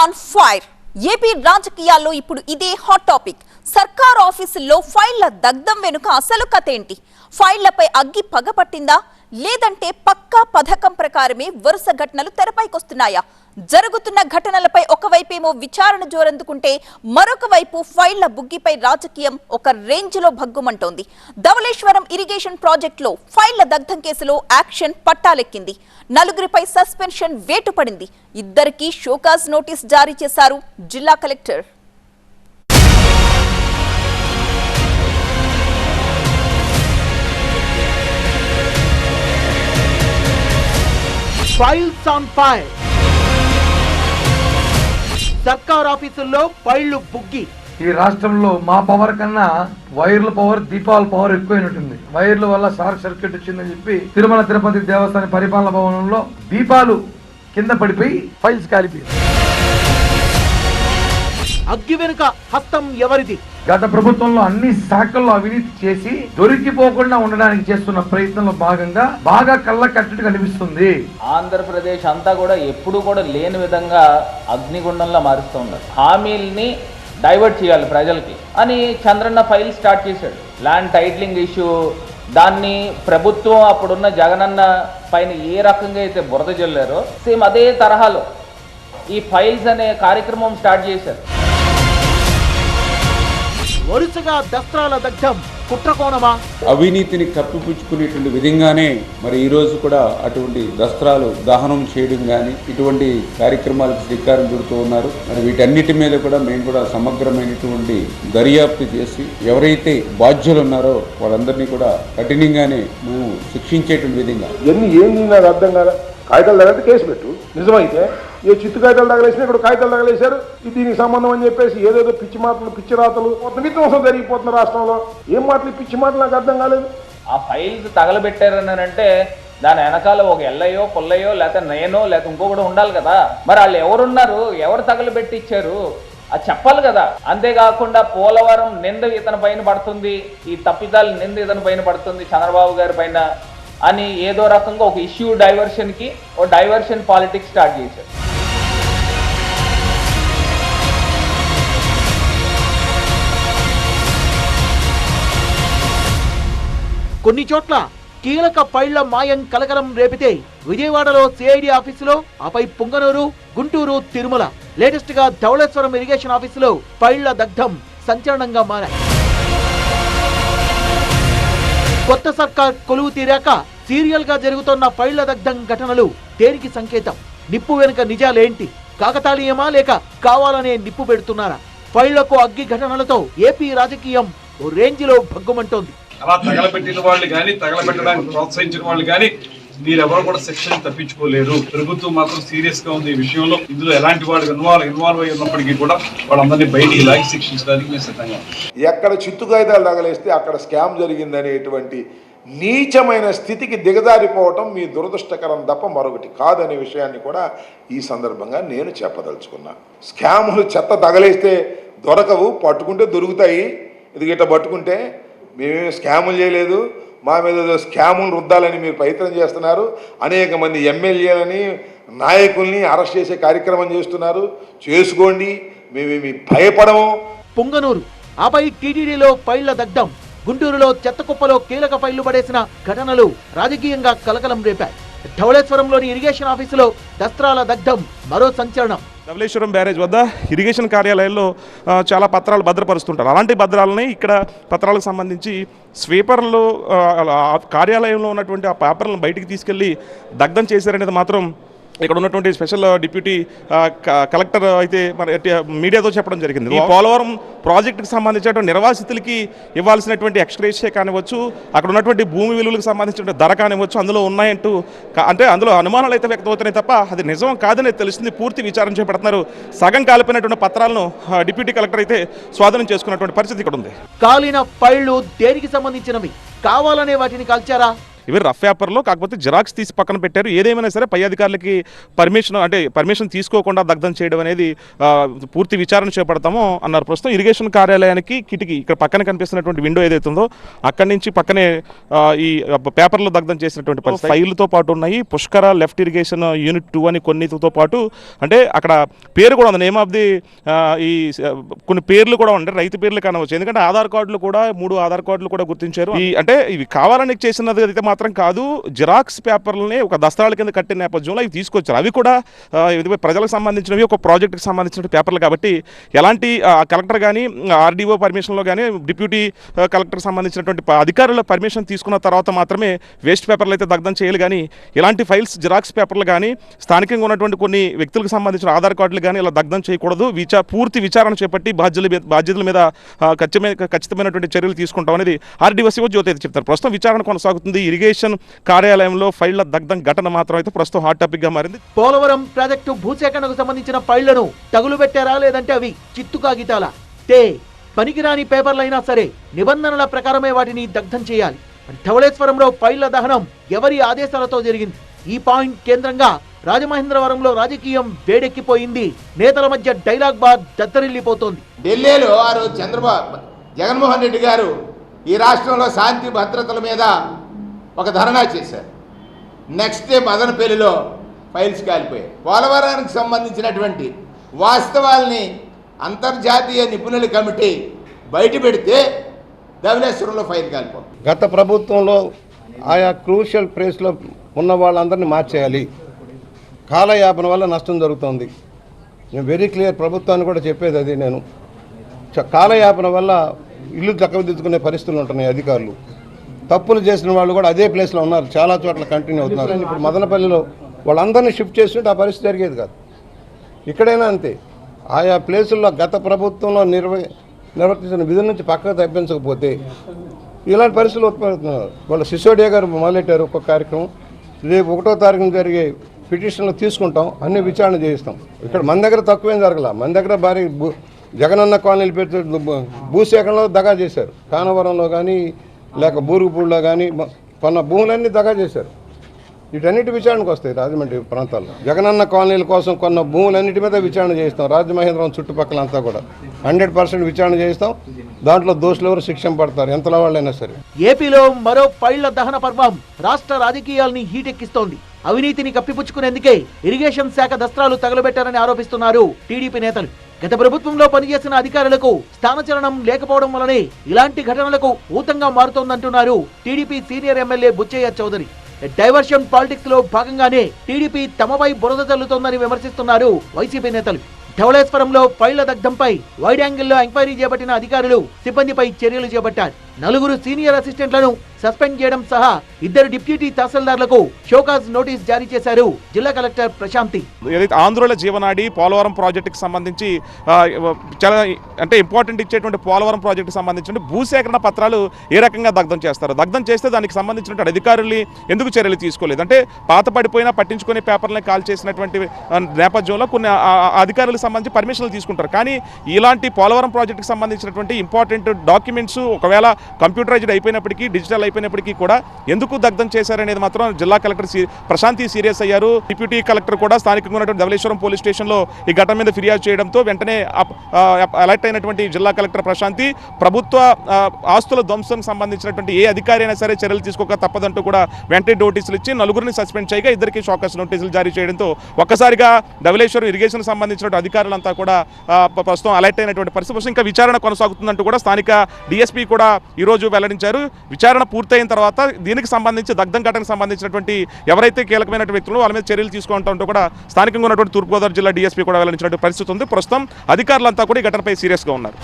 On fire AP రాజకీయాల్లో ఇప్పుడు ఇదే హాట్ టాపిక్ సర్కార్ ఆఫీసుల్లో ఫైళ్ళ దగ్ధం వెనుక అసలు కథ ఏంటి? ఫైళ్ళపై అగ్గి పగపట్టిందా లేదంటే పక్కా పథకం ప్రకారమే వరుస ఘటనలు తెరపైకొస్తున్నాయా? జరుగుతున్న ఘటనలపై ఒకవైపేమో విచారణ జోరందుకుంటే మరొక వైపు ఫైళ్ళ బుగ్గిపై రాజకీయం ఒక రేంజ్లో భగ్గుమంటోంది. ధవళేశ్వరం ఇరిగేషన్ ప్రాజెక్టులో ఫైళ్ళ దగ్ధం కేసులో యాక్షన్ పట్టాలెక్కింది. నలుగురిపై సస్పెన్షన్ వేటు పడింది ఇద్దరికీ షోకాజ్ నోటీస్ జారీ చేశారు జిల్లా కలెక్టర్. Files on fire. సర్కార్ ఆఫీసుల్లో ఫైళ్ళు బుగ్గి. ఈ రాష్ట్రంలో మా పవర్ కన్నా వైర్ల పవర్ దీపాల పవర్ ఎక్కువైనట్టుంది. వైర్ల వల్ల షార్ట్ సర్క్యూట్ వచ్చిందని చెప్పి తిరుమల తిరుపతి దేవస్థాన పరిపాలన భవనంలో దీపాలు కింద పడిపోయి ఫైల్స్ కాలిపోయింది అగ్గి వెనుక హస్తం ఎవరిది? గత ప్రభుత్వంలో అన్ని శాఖల్లో అవినీతి చేసి దొరికిపోకుండా ఉండడానికి చేస్తున్న ప్రయత్నంలో భాగంగా బాగా కళ్ళ కట్టడి కనిపిస్తుంది. ఆంధ్రప్రదేశ్ అంతా కూడా ఎప్పుడు కూడా లేని విధంగా అగ్నిగుండంలో మారుస్తూ ఉన్నారు హామీల్ని డైవర్ట్ చేయాలి ప్రజలకి అని చంద్రన్న ఫైల్ స్టార్ట్ చేశాడు. ల్యాండ్ టైటిలింగ్ ఇష్యూ దాన్ని ప్రభుత్వం అప్పుడున్న జగనన్న పైన ఏ రకంగా అయితే బురద జల్లారో సేమ్ అదే తరహాలో ఈ ఫైల్స్ అనే కార్యక్రమం స్టార్ట్ చేశారు. వరుసగా దస్త్రాల దగ్ధం కుట్రకోణమా? అవినీతిని కప్పిపుచ్చుకునేటువంటి విధంగానే మరి ఈ రోజు కూడా అటువంటి దస్త్రాలు దహనం చేయడం కానీ ఇటువంటి కార్యక్రమాలకు శ్రీకారం చుడుతూ ఉన్నారు. మరి వీటన్నిటి మీద కూడా మేము కూడా సమగ్రమైనటువంటి దర్యాప్తు చేసి ఎవరైతే బాధ్యులు ఉన్నారో వాళ్ళందరినీ కూడా కఠినంగానే మేము శిక్షించేటువంటి విధంగా. ఎన్ని ఏంది నాకు అర్థం కాదా కాగితాలు కేసు పెట్టు. నిజమైతే ఏ చిత్తు కాగితాలు తగలేసినా ఇక్కడ కాగితాలు తగలేశారు. ఇది దీనికి సంబంధం అని చెప్పేసి ఏదేదో పిచ్చి మాటలు పిచ్చి రాతలు విధ్వంసం జరిగిపోతున్న రాష్ట్రంలో. ఏం మాటలు పిచ్చి మాటలు నాకు అర్థం కాలేదు. ఆ ఫైల్స్ తగలబెట్టారనంటే దాని వెనకాల ఒక ఎల్లయ్యో పుల్లయ్యో లేకపోతే నేనో లేకపోతే ఇంకొకటి ఉండాలి కదా. మరి వాళ్ళు ఎవరున్నారు? ఎవరు తగలబెట్టిచ్చారు? అది చెప్పాలి కదా. అంతేకాకుండా పోలవరం నింద ఇతని పైన పడుతుంది. ఈ తప్పిదాలు నింద ఇతని పైన పడుతుంది చంద్రబాబు గారి పైన అని ఏదో రకంగా ఒక ఇష్యూ డైవర్షన్కి ఒక డైవర్షన్ పాలిటిక్స్ స్టార్ట్ చేశారు. కొన్ని చోట్ల కీలక ఫైళ్ళ మాయం కలకలం రేపితే విజయవాడలో సిఐడి ఆఫీసులో ఆపై పుంగనూరు గుంటూరు తిరుమల. లేటెస్ట్గా ధవళేశ్వరం ఇరిగేషన్ ఆఫీసులో ఫైళ్ళ దగ్ధం సంచలనంగా మారాయి. కొత్త సర్కార్ కొలువు తీరాక సీరియల్గా జరుగుతున్న ఫైళ్ళ దగ్ధం ఘటనలు దేనికి సంకేతం. నిప్పు వెనుక నిజాలేంటి? కాకతాళీయమా లేక కావాలనే నిప్పు పెడుతున్నారా? ఫైళ్ళకు అగ్గి ఘటనలతో ఏపీ రాజకీయం ఓ రేంజ్లో భగ్గుమంటోంది. అలా తగలబెట్టిన వాళ్ళు కానీ తగలబెట్టడానికి ప్రోత్సహించిన వాళ్ళు కానీ మీరెవరు కూడా శిక్షణ తప్పించుకోలేరు. ప్రభుత్వం మాత్రం సీరియస్గా ఉంది ఈ విషయంలో. ఇందులో ఎలాంటి వాళ్ళు ఇన్వాల్వ్ ఇన్వాల్వ్ అయి ఉన్నప్పటికీ కూడా వాళ్ళందరినీ బయటికి లాగి శిక్షించడానికి మేము సిద్ధంగా ఎక్కడ చిత్తు కాగితాలు తగలేస్తే అక్కడ స్కామ్ జరిగిందనేటువంటి నీచమైన స్థితికి దిగజారిపోవటం మీ దురదృష్టకరం తప్ప మరొకటి కాదనే విషయాన్ని కూడా ఈ సందర్భంగా నేను చెప్పదలుచుకున్నా. స్కాములు చెత్త తగలేస్తే దొరకవు పట్టుకుంటే దొరుకుతాయి. ఇది గిట్ట పట్టుకుంటే మేమేమి స్కాములు చేయలేదు మా మీద ఏదో స్కాములు రుద్దాలని మీరు ప్రయత్నం చేస్తున్నారు. అనేక మంది ఎమ్మెల్యేలని నాయకుల్ని అరెస్ట్ చేసే కార్యక్రమం చేస్తున్నారు. చేసుకోండి మేమేమి భయపడము. పుంగనూరు ఆపై టీటీడీలో ఫైళ్ళ దగ్ధం గుంటూరులో చెత్త కుప్పలో కీలక ఫైళ్ళు పడేసిన ఘటనలు రాజకీయంగా కలకలం రేపాయి. ధవళేశ్వరంలోని ఇరిగేషన్ ఆఫీసులో దస్త్రాల దగ్ధం మరో సంచలనం. ధవళేశ్వరం బ్యారేజ్ వద్ద ఇరిగేషన్ కార్యాలయాల్లో చాలా పత్రాలు భద్రపరుస్తుంటారు. అలాంటి భద్రాలని ఇక్కడ పత్రాలకు సంబంధించి స్వీపర్లు కార్యాలయంలో ఉన్నటువంటి ఆ పేపర్లను బయటికి తీసుకెళ్ళి దగ్ధం చేశారనేది మాత్రం ఇక్కడ ఉన్నటువంటి స్పెషల్ డిప్యూటీ కలెక్టర్ అయితే మరి ఎట్టి- మీడియాతో చెప్పడం జరిగింది. ఈ పోలవరం ప్రాజెక్టుకి సంబంధించినటువంటి నిర్వాసితులకి ఇవ్వాల్సినటువంటి ఎక్స్గ్రేషియా కానివ్వచ్చు అక్కడ ఉన్నటువంటి భూమి విలువలకు సంబంధించిన ధర కానివ్వచ్చు అందులో ఉన్నాయంటూ అంటే అందులో అనుమానాలు అయితే వ్యక్తమవుతున్నాయి తప్ప అది నిజం కాదని తెలిసింది పూర్తి విచారణ చేపడుతున్నారు. సగం కాలిపోయినటువంటి పత్రాలను డిప్యూటీ కలెక్టర్ అయితే స్వాధీనం చేసుకున్నటువంటి పరిస్థితి ఇక్కడ ఉంది కాలిన ఫైళ్ళు దేనికి సంబంధించినవి? కావాలనే వాటిని కాల్చారా? ఇవి రఫ్ పేపర్లో కాకపోతే జిరాక్స్ తీసి పక్కన పెట్టారు. ఏదేమైనా సరే పై అధికారులకి పర్మిషన్ అంటే పర్మిషన్ తీసుకోకుండా దగ్ధం చేయడం అనేది పూర్తి విచారణ చేపడతామో అన్నారు. ప్రస్తుతం ఇరిగేషన్ కార్యాలయానికి కిటికీ ఇక్కడ పక్కన కనిపిస్తున్నటువంటి విండో ఏదైతే ఉందో అక్కడి నుంచి పక్కనే ఈ పేపర్లో దగ్ధం చేసినటువంటి ఫైల్తో పాటు ఉన్నాయి. Pushkara left irrigation unit two అని కొన్నితో పాటు అంటే అక్కడ పేరు కూడా ఉంది. నేమ్ ఆఫ్ ది ఈ కొన్ని పేర్లు కూడా ఉంటాయి రైతు పేర్లు కనవచ్చు ఎందుకంటే ఆధార్ కార్డులు కూడా మూడు ఆధార్ కార్డులు కూడా గుర్తించారు. ఈ అంటే ఇవి కావాలని చేసినది అయితే మాత్రం కాదు జిరాక్స్ పేపర్లని ఒక దస్తాల కింద కట్టిన నేపథ్యంలో అవి తీసుకొచ్చారు. అవి కూడా ఇది ప్రజలకు సంబంధించినవి ఒక ప్రాజెక్ట్కి సంబంధించిన పేపర్లు కాబట్టి ఎలాంటి కలెక్టర్ కానీ ఆర్డీఓ పర్మిషన్లో కానీ డిప్యూటీ కలెక్టర్ కలెక్టర్కి సంబంధించినటువంటి అధికారుల పర్మిషన్ తీసుకున్న తర్వాత మాత్రమే వేస్ట్ పేపర్లు అయితే దగ్ధం చేయాలి కానీ ఇలాంటి ఫైల్స్ జిరాక్స్ పేపర్లు కానీ స్థానికంగా ఉన్నటువంటి కొన్ని వ్యక్తులకు సంబంధించిన ఆధార్ కార్డులు కానీ ఇలా దగ్ధం చేయకూడదు. విచా పూర్తి విచారణ చేపట్టి బాధ్యుల మీద బాధ్యతల మీద ఖచ్చితమైన ఖచ్చితమైనటువంటి చర్యలు తీసుకుంటాం అనేది ఆర్డీఓ జ్యోతి అయితే చెప్తారు. ప్రస్తుతం విచారణ కొనసాగుతుంది. ఇరిగేషన్ కార్యాలయంలో ఫైళ్ళ దగ్ధం ఘటన మాత్రం అయితే ప్రస్తుతం హాట్ టాపిక్గా మారింది. పోలవరం ప్రాజెక్టు భూసేకరణకు సంబంధించిన ఫైళ్ళను తగులు పెట్టారా లేదంటే అవి చిత్తు కాగితాల తే పనికిరాని పేపర్లైనా సరే నిబంధనల ప్రకారమే వాటిని దగ్ధం చేయాలి. ధవళేశ్వరంలో ఫైళ్ళ దహనం ఎవరి ఆదేశాలతో జరిగింది? ఈ పాయింట్ కేంద్రంగా రాజమహేంద్రవరంలో రాజకీయం వేడెక్కిపోయింది. నేతల మధ్య డైలాగ్ బార్ దద్దరిల్లిపోతోంది. ఢిల్లీలో ఆ రోజు చంద్రబాబు జగన్మోహన్ రెడ్డి గారు ఈ రాష్ట్రంలో శాంతి భద్రతల మీద ఒక ధర్నా చేశారు. నెక్స్ట్ డే మదనపల్లిలో ఫైల్స్ కాలిపోయాయి. పోలవరానికి సంబంధించినటువంటి వాస్తవాల్ని అంతర్జాతీయ నిపుణుల కమిటీ బయట పెడితే ఫైల్ కాలిపోతుంది. గత ప్రభుత్వంలో ఆయా క్రూషియల్ ప్లేస్లో ఉన్న వాళ్ళందరినీ మార్చేయాలి. కాలయాపన వల్ల నష్టం జరుగుతోంది. నేను వెరీ క్లియర్ ప్రభుత్వాన్ని కూడా చెప్పేది అది నేను. కాలయాపన వల్ల ఇల్లు దక్కదిద్దుకునే పరిస్థితులు ఉంటున్నాయి అధికారులు. తప్పులు చేసిన వాళ్ళు కూడా అదే ప్లేస్లో ఉన్నారు. చాలా చోట్ల కంటిన్యూ అవుతున్నారు. ఇప్పుడు మదనపల్లిలో వాళ్ళందరినీ షిఫ్ట్ చేస్తుంటే ఆ పరిస్థితి జరిగేది కాదు. ఇక్కడైనా అంతే. ఆయా ప్లేసుల్లో గత ప్రభుత్వంలో నిర్వ నిర్వర్తించిన విధుల నుంచి పక్కకు తప్పించకపోతే ఇలాంటి పరిస్థితులు ఉత్పడుతున్నారు వాళ్ళ సిసోడియా గారు మొదలెట్టారు ఒక్కొక్క కార్యక్రమం. రేపు ఒకటో తారీఖున జరిగే పిటిషన్లు తీసుకుంటాం. అన్ని విచారణ చేయిస్తాం. ఇక్కడ మన దగ్గర తక్కువేం జరగల. మన దగ్గర భారీ భూ జగనన్న కాలనీలు పెట్టి భూసేకరణలో దగా చేశారు. కానవరంలో కానీ లేక బూరుగుపూడిలో కానీ కొన్న భూములన్నీ దగా చేశారు. వీటన్నిటి విచారణకు వస్తాయి రాజమండ్రి ప్రాంతాల్లో. జగనన్న కాలనీల కోసం కొన్న భూములన్నిటి మీద విచారణ చేయిస్తాం. రాజమహేంద్రం చుట్టుపక్కల అంతా కూడా. హండ్రెడ్ పర్సెంట్ విచారణ చేయిస్తాం. దాంట్లో దోషులు ఎవరు శిక్షణ పడతారు? ఎంతలో వాళ్ళైనా సరే. ఏపీలో మరో ఫైళ్ళ దహన పర్వం రాష్ట్ర రాజకీయాల్ని హీటెక్కిస్తోంది. అవినీతిని కప్పిపుచ్చుకునేందుకే ఇరిగేషన్ శాఖ దస్త్రాలు తగలబెట్టారని ఆరోపిస్తున్నారు టీడీపీ నేతలు. గత ప్రభుత్వంలో పనిచేసిన అధికారులకు స్థానచలనం లేకపోవడం వలనే ఇలాంటి ఘటనలకు ఊతంగా మారుతోందంటున్నారు TDP senior MLA Butchaiah Chowdary. Diversion పాలిటిక్స్లో భాగంగానే టీడీపీ తమపై బురద చల్లుతోందని విమర్శిస్తున్నారు వైసీపీ నేతలు. ధవళేశ్వరంలో ఫైళ్ళ దగ్ధంపై వైడ్ యాంగిల్లో ఎంక్వైరీ చేపట్టిన అధికారులు సిబ్బందిపై చర్యలు చేపట్టారు. నలుగురు సీనియర్ అసిస్టెంట్లను సస్పెండ్ చేయడం సహా ఇద్దరు డిప్యూటీ తహసీల్దార్లకు షోకాజ్ నోటీస్ జారీ చేశారు జిల్లా కలెక్టర్ ప్రశాంతి. ఏదైతే ఆంధ్రుల జీవనాడి పోలవరం ప్రాజెక్టుకి సంబంధించి చాలా అంటే ఇంపార్టెంట్ ఇచ్చేటువంటి పోలవరం ప్రాజెక్టుకి సంబంధించిన భూసేకరణ పత్రాలు ఏ రకంగా దగ్ధం చేస్తారు దగ్ధం చేస్తే దానికి సంబంధించినటువంటి అధికారుల్ని ఎందుకు చర్యలు తీసుకోలేదు? అంటే పాత పడిపోయినా పట్టించుకునే పేపర్లని కాల్ చేసినటువంటి నేపథ్యంలో కొన్ని అధికారులకు సంబంధించి పర్మిషన్లు తీసుకుంటారు. కానీ ఇలాంటి పోలవరం ప్రాజెక్టుకి సంబంధించినటువంటి ఇంపార్టెంట్ డాక్యుమెంట్స్ ఒకవేళ కంప్యూటరైజ్డ్ అయిపోయినప్పటికీ డిజిటల్ అయిపోయినప్పటికీ కూడా ఎందుకు దగ్ధం చేశారనేది మాత్రం జిల్లా కలెక్టర్ సీ- ప్రశాంతి సీరియస్ అయ్యారు. డిప్యూటీ కలెక్టర్ కూడా స్థానికంగా ఉన్నటువంటి ధవలేశ్వరం పోలీస్ స్టేషన్లో ఈ ఘటన మీద ఫిర్యాదు చేయడంతో వెంటనే అలర్ట్ అయినటువంటి జిల్లా కలెక్టర్ ప్రశాంతి ప్రభుత్వ ఆస్తుల ధ్వంసం సంబంధించినటువంటి ఏ అధికారి అయినా సరే చర్యలు తీసుకోక తప్పదంటూ కూడా వెంటనే నోటీసులు ఇచ్చి నలుగురిని సస్పెండ్ చేయగా ఇద్దరికి షాకస్ నోటీసులు జారీ చేయడంతో ఒక్కసారిగా ధవలేశ్వరం ఇరిగేషన్ సంబంధించిన అధికారులంతా కూడా ప్రస్తుతం అలర్ట్ అయినటువంటి పరిస్థితి. ఇంకా విచారణ కొనసాగుతుందంటూ కూడా స్థానిక డిఎస్పీ కూడా ఈరోజు వెల్లడించారు. విచారణ పూర్తయిన తర్వాత దీనికి సంబంధించి దగ్ధం ఘటనకు సంబంధించినటువంటి ఎవరైతే కీలకమైనటువంటి వ్యక్తులు వాళ్ళ మీద చర్యలు తీసుకుంటూ కూడా స్థానికంగా ఉన్నటువంటి తూర్పుగోదావరి జిల్లా డీఎస్పీ కూడా వెల్లడించినటువంటి పరిస్థితి ఉంది. ప్రస్తుతం అధికారులంతా కూడా ఈ ఘటనపై సీరియస్గా ఉన్నారు.